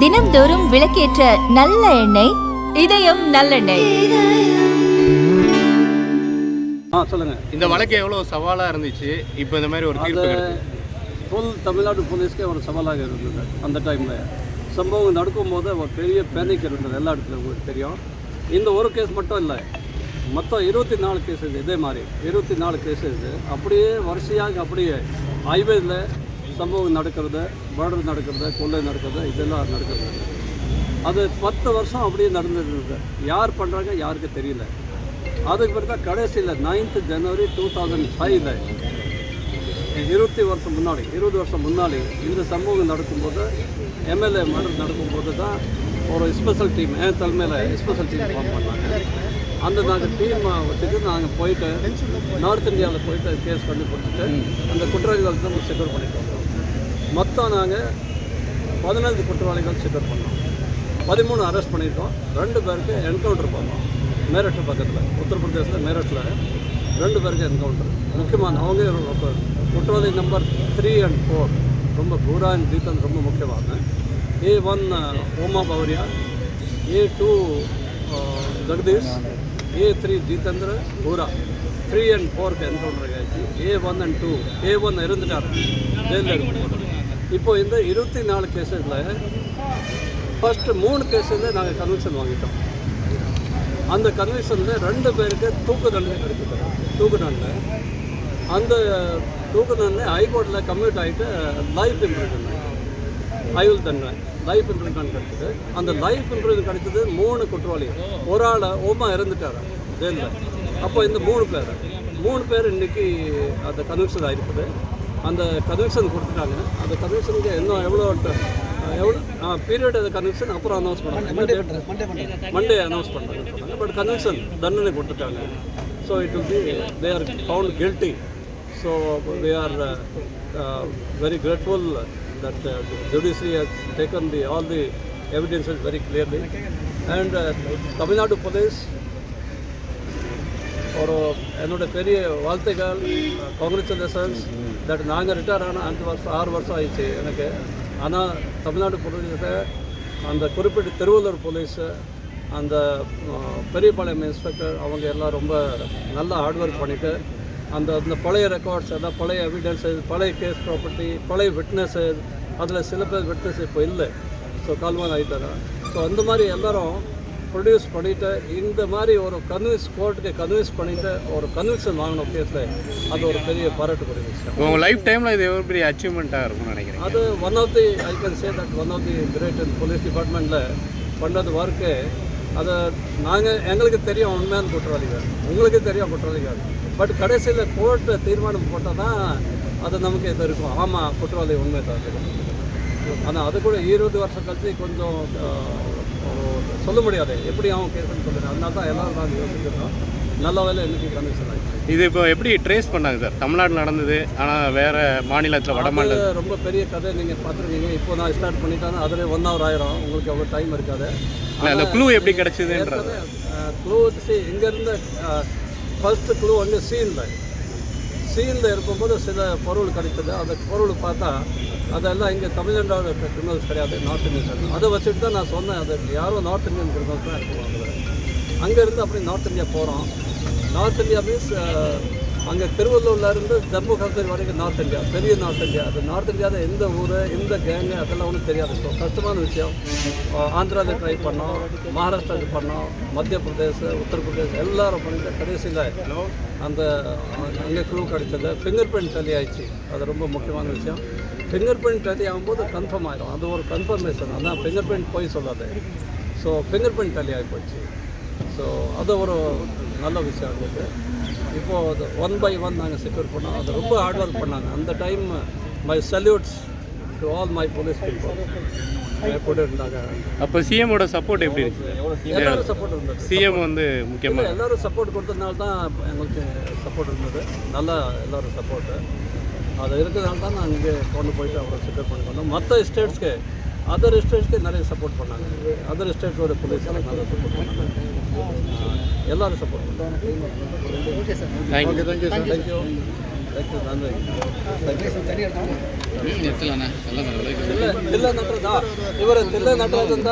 தினம்தோறும் விளக்கேற்ற நல்ல எண்ணெய் இதயம் நல்லெண்ணெய். ஆ சொல்லுங்கள் இந்த வழக்கு எவ்வளோ சவாலாக இருந்துச்சு? இப்போ இந்த மாதிரி ஒரு தீர்ப்பு கிடைச்சது ஃபுல் தமிழ்நாடு போலீஸ்க்கே ஒரு சவாலாக இருந்தது அந்த டைமில் சம்பவம் நடக்கும்போது ஒரு பெரிய பேனிக் இருந்தது எல்லா இடத்துலையும் உங்களுக்கு தெரியும். இந்த ஒரு கேஸ் மட்டும் இல்லை. மொத்தம் இருபத்தி நாலு கேசஸ் இதே மாதிரி. இருபத்தி நாலு கேசஸ் அப்படியே வரிசையாக அப்படியே ஹைவேல சம்பவம் நடக்கிறது மர்டர் நடக்கிறது கொள்ளை நடக்கிறது இதெல்லாம் நடக்கிறது. அது பத்து வருஷம் அப்படியே நடந்துருந்தது. யார் பண்ணுறாங்க யாருக்கு தெரியல. அதுக்கு பிறகு தான் கடைசியில் நைன்த்து ஜனவரி டூ தௌசண்ட் ஃபைவ்ல இருபத்தி வருஷம் முன்னாடி இருபது வருஷம் முன்னாடி இந்த சம்பவம் நடக்கும்போது எம்எல்ஏ மர்டர் நடக்கும்போது தான் ஒரு ஸ்பெஷல் டீம் என் தலைமையில் ஸ்பெஷல் டீம் ஃபார்ம் பண்ணாங்க. அந்த நாங்கள் டீம் வச்சுட்டு நாங்கள் போயிட்டு நார்த் இந்தியாவில் போயிட்டு கேஸ் கண்டுபிடிச்சிட்டு அந்த குற்றவாளிகள் நம்ம செக்யூர் பண்ணிட்டு வந்தோம் மொத்தம் நாங்கள் பதினஞ்சு குற்றவாளிகள் செக்யூர் பண்ணோம். பதிமூணு அரெஸ்ட் பண்ணியிருக்கோம். ரெண்டு பேருக்கு என்கவுண்டர் பண்ணோம். மேரட் பக்கத்தில் உத்தரப்பிரதேசில் மேரட்டில் ரெண்டு பேருக்கு என்கவுண்டர் முக்கியமான அவங்க குற்றவாளி நம்பர் த்ரீ அண்ட் ஃபோர் ரொம்ப பூரா அண்ட் ஜீத்தன் ரொம்ப முக்கியமான. A one Oma Bauria A two Jagadish A three Jitendra ದೂರ ತ್ರೀ ಆ್ಯಂಡ್ ಫೋರ್ತ್ என்கவுண்டர் ஆச்சு A one and two A one இருந்துட்டார். ஜெயிலில் இப்போது இந்த இருபத்தி நாலு கேஸஸில் ஃபஸ்ட்டு மூணு கேஸில் நாங்கள் கன்விக்ஷன் வாங்கிட்டோம். அந்த கன்விக்ஷனில் ரெண்டு பேருக்கு தூக்கு தண்டனை கிடைக்கிது தூக்கு தண்டனை. அந்த தூக்கு தண்டனை ஹைகோர்ட்டில் கம்யூட் ஆகிட்டு லைஃப் இம்ப்ரூவ்மெண்ட் அயல் தண்டனை. லைஃப் இம்ப்ரூவ்மெண்ட் கிடைச்சது அந்த லைஃப் இம்ப்ரூவ்மெண்ட் கிடைச்சது மூணு குற்றவாளி. ஒரு ஆள் ஓமா இறந்துட்டார்? ஜெயிலில். அப்போ இந்த மூணு பேர். மூணு பேர் இன்னைக்கு அந்த கன்விக்ஷன் ஆகிருக்குது அந்த கன்விக்ஷன் கொடுத்துட்டாங்க. அந்த கன்விக்ஷனுக்கு இன்னும் எவ்வளோ எவ்வளோ? பீரியட் அந்த கன்விக்ஷன் அப்புறம் அனௌன்ஸ் பண்ணாங்க மண்டே அனௌன்ஸ் பண்ணுறாங்க பட் கன்விக்ஷன் தண்டனை கொடுத்துட்டாங்க. So it will be they are found guilty so we are very grateful that uh, the judiciary has taken the all the evidences very clearly. And uh, Tamil Nadu police ஒரு என்னோட பெரிய வாழ்த்துக்கள் காங்கிரச்சுலேஷன்ஸ் that நாங்கள் retire ஆன அஞ்சு வருஷம் ஆறு வருஷம் ஆயிடுச்சு எனக்கு. ஆனால் தமிழ்நாடு போலீஸை அந்த குறிப்பிட்ட திருவள்ளூர் போலீஸு அந்த அஹ், பெரியபாளையம் இன்ஸ்பெக்டர் அவங்க எல்லாம் ரொம்ப நல்லா ஹார்ட் ஒர்க் பண்ணிவிட்டு அந்த அந்த பழைய ரெக்கார்ட்ஸ் அதான் பழைய எவிடன்ஸஸ் பழைய கேஸ் ப்ராப்பர்ட்டி பழைய விட்னஸஸ் அதில் சில பேர் விட்னஸ் இப்போ இல்லை. ஸோ கால்மான் ஆகிட்டாங்க ஸோ அந்த மாதிரி எல்லாரும் ப்ரொடியூஸ் பண்ணிவிட்டு இந்த மாதிரி ஒரு கன்வின்ஸ் கோர்ட்டுக்கு கன்வின்ஸ் பண்ணிவிட்டு ஒரு கன்விக்ஷன் வாங்கணும் கேஸில் அது ஒரு பெரிய பாராட்டுக்குரிய விஷயம் உங்கள் லைஃப் டைமில் இது எவ்வளோ பெரிய அச்சீவ்மெண்ட்டாக இருக்கும்னு நினைக்கிறேன் அது one of the I can say that one of the great police டிபார்ட்மெண்ட்டில் பண்ணது ஒர்க்கு அதை நாங்கள் எங்களுக்கு தெரியும் உண்மையான குற்றவாளிகள். உங்களுக்கு தெரியும் குற்றவாளிகள். பட் கடைசியில் கோர்ட்டு தீர்மானம் போட்டால் தான் அது நமக்கு இது இருக்கும். ஆமாம் குற்றவாளி உண்மை தான் ஆனால் அது கூட இருபது வருஷம் கழிச்சு கொஞ்சம் சொல்ல முடியாது. எப்படி அவன் கேஸ்ன்னு சொல்லுறது அதனால தான் எல்லாரும் நாங்கள் யோசிக்கிறோம் நல்ல வேலை இன்னைக்கு கன்விக்ஷன் ஆகிடுச்சு இது இப்போ எப்படி ட்ரேஸ் பண்ணாங்க சார் தமிழ்நாடு நடந்தது ஆனால் வேறு மாநிலத்தில் வட மாநில அது ரொம்ப பெரிய கதை நீங்கள் பார்த்துருக்கீங்க இப்போ நான் ஸ்டார்ட் பண்ணிட்டேன்னா அதில் ஒன் ஹவர் ஆயிரும். உங்களுக்கு அவ்வளோ டைம் இருக்காது. அந்த க்ளூ எப்படி கிடச்சிதுன்றது. க்ளூ இங்கேருந்து ஃபஸ்ட்டு க்ளூ வந்து சீனில் சீனில் இருக்கும்போது சில பொருள் கிடைச்சது அந்த பொருள் பார்த்தா அதெல்லாம் இங்கே தமிழ்நாடு கிரிமினல்ஸ் கிடையாது நார்த் இந்தியன் அதை வச்சுட்டு தான் நான் சொன்னேன். அது யாரும் நார்த் இந்தியன் கிரிமினல்ஸ் தான் இருக்குவாங்க அங்கேருந்து அப்படி நார்த் இந்தியா போகிறோம் நார்த் இந்தியா மீன்ஸ் அங்கே திருவள்ளூர்லேருந்து ஜம்மு காஷ்மீர் வரைக்கும் நார்த் இந்தியா பெரிய நார்த் இந்தியா. அது நார்த் இந்தியாவில் எந்த ஊர் எந்த கேங்கு அதெல்லாம் ஒன்றும் தெரியாது. ஸோ கஷ்டமான விஷயம். ஆந்திராவில் ட்ரை பண்ணோம் மகாராஷ்டிராவில் பண்ணோம் மத்திய பிரதேஷ் உத்தரப்பிரதேஷ் எல்லாரும் பண்ணிட்டு கடைசியில் அந்த அங்கே க்ளூ கிடைச்சது. ஃபிங்கர் பிரிண்ட் டலி ஆயிடுச்சு. அது ரொம்ப முக்கியமான விஷயம். ஃபிங்கர் பிரிண்ட் டலி ஆகும்போது கன்ஃபார்ம் ஆயிடும் அது ஒரு கன்ஃபர்மேஷன் அதான் ஃபிங்கர் பிரிண்ட் போய் சொல்லாது. ஸோ ஃபிங்கர் பிரிண்ட் டலி ஆகி போச்சு. ஸோ அது ஒரு நல்ல விஷயம். எங்களுக்கு இப்போது அது ஒன் பை ஒன் நாங்கள் செக்யூர் பண்ணோம். அது ரொம்ப ஹார்ட் ஒர்க் பண்ணாங்க. அந்த time my salutes to all my police people கூட இருந்தாங்க அப்போ சிஎமோட சப்போர்ட் எப்படி இருக்கு? எல்லாரும் சப்போர்ட் இருந்தது. சிஎம் வந்து முக்கியமாக எல்லாரும் சப்போர்ட் கொடுத்ததுனால தான் எங்களுக்கு சப்போர்ட் இருந்தது. நல்லா எல்லாரும் சப்போர்ட்டு அது இருக்கிறதுனால தான் நான் இங்கே கொண்டு போயிட்டு அவரை செக்யூர் பண்ணி வந்தோம் மற்ற ஸ்டேட்ஸ்க்கு அதர் ஸ்டேட்ஸ்க்கு நிறைய சப்போர்ட் பண்ணாங்க அதர் ஸ்டேட்ஸோட போலீஸ் நல்லா சப்போர்ட் பண்ணாங்க ஆஹ் எல்லாரும் சப்போர்ட் பண்ணாங்க தேங்க்யூ தேங்க்யூ ನಾನು ಎತ್ತಲಣ್ಣ ಎಲ್ಲ ತಿಲ್ಲ ತಿಲ್ಲ ನಟರದ ಇವರ ತಿಲ್ಲ ನಟರಾದಂಥ